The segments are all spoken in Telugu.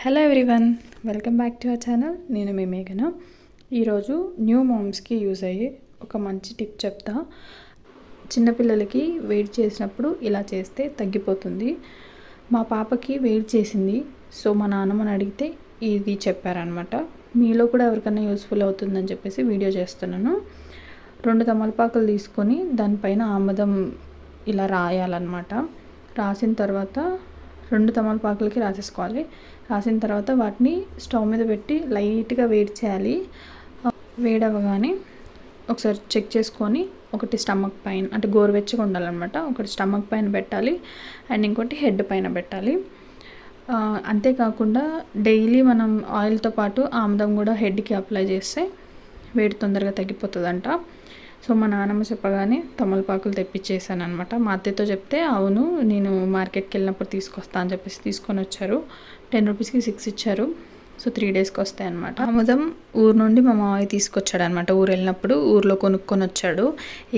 Hello everyone welcome back to our channel నేను మీ మేఘన. ఈరోజు న్యూ మామ్స్కి యూజ్ అయ్యే ఒక మంచి టిప్ చెప్తా. చిన్నపిల్లలకి వెయిట్ చేసినప్పుడు ఇలా చేస్తే తగ్గిపోతుంది. మా పాపకి వెయిట్ చేసింది సో మా నాన్నమ్మని అడిగితే ఇది చెప్పారనమాట మీలో కూడా ఎవరికైనా యూస్ఫుల్ అవుతుందని చెప్పేసి వీడియో చేస్తున్నాను. రెండు తమలపాకులు తీసుకొని దానిపైన ఆముదం ఇలా రాయాలన్నమాట. రాసిన తర్వాత రెండు తమలపాకులకి రాసేసుకోవాలి. రాసిన తర్వాత వాటిని స్టవ్ మీద పెట్టి లైట్గా వేడి చేయాలి. వేడవగానే ఒకసారి చెక్ చేసుకొని ఒకటి స్టమక్ పైన అంటే గోరువెచ్చగా ఉండాలన్నమాట. ఒకటి స్టమక్ పైన పెట్టాలి. అండ్ ఇంకోటి హెడ్ పైన పెట్టాలి. అంతేకాకుండా డైలీ మనం ఆయిల్తో పాటు ఆముదం కూడా హెడ్కి అప్లై చేస్తే వేడి తొందరగా తగ్గిపోతుందంట. సో మా నాన్నమ్మ చెప్పగానే తమలపాకులు తెప్పించేసాను అనమాట మా అత్తయ్యతో చెప్తే అవును నేను మార్కెట్కి వెళ్ళినప్పుడు తీసుకొస్తా అని చెప్పేసి తీసుకొని వచ్చారు. టెన్ రూపీస్కి సిక్స్ ఇచ్చారు. సో త్రీ డేస్కి వస్తాయి అనమాట ఆముదం ఊరు నుండి మా మామయ్య తీసుకొచ్చాడు అనమాట ఊరు వెళ్ళినప్పుడు ఊర్లో కొనుక్కొని వచ్చాడు.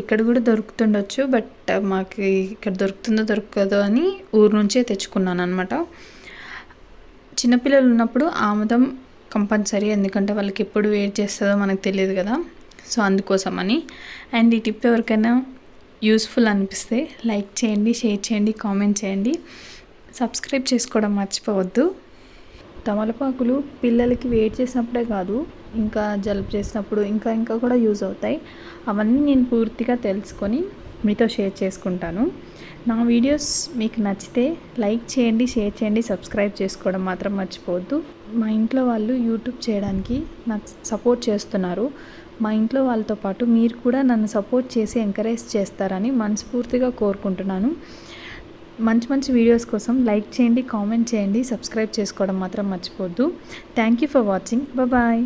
ఇక్కడ కూడా దొరుకుతుండొచ్చు బట్ మాకు ఇక్కడ దొరుకుతుందో దొరకదో అని ఊరు నుంచే తెచ్చుకున్నాను అనమాట చిన్నపిల్లలు ఉన్నప్పుడు ఆముదం కంపల్సరీ ఎందుకంటే వాళ్ళకి ఎప్పుడు వెయిట్ చేస్తుందో మనకు తెలియదు కదా. సో అందుకోసమని. అండ్ ఈ టిప్ ఎవరికైనా యూస్ఫుల్ అనిపిస్తే లైక్ చేయండి షేర్ చేయండి కామెంట్ చేయండి. సబ్స్క్రైబ్ చేసుకోవడం మర్చిపోవద్దు. తమలపాకులు పిల్లలకి వెయిట్ చేసినప్పుడే కాదు ఇంకా జలుబు చేసినప్పుడు ఇంకా ఇంకా కూడా యూజ్ అవుతాయి. అవన్నీ నేను పూర్తిగా తెలుసుకొని మీతో షేర్ చేసుకుంటాను. నా వీడియోస్ మీకు నచ్చితే లైక్ చేయండి షేర్ చేయండి సబ్స్క్రైబ్ చేసుకోవడం మాత్రం మర్చిపోవద్దు. మా ఇంట్లో వాళ్ళు యూట్యూబ్ చేయడానికి నాకు సపోర్ట్ చేస్తున్నారు. మా ఇంట్లో వాళ్ళతో పాటు మీరు కూడా నన్ను సపోర్ట్ చేసి ఎంకరేజ్ చేస్తారని మనస్ఫూర్తిగా కోరుకుంటున్నాను. మంచి మంచి వీడియోస్ కోసం లైక్ చేయండి కామెంట్ చేయండి సబ్స్క్రైబ్ చేసుకోవడం మాత్రం మర్చిపోవద్దు. Thank you for watching. Bye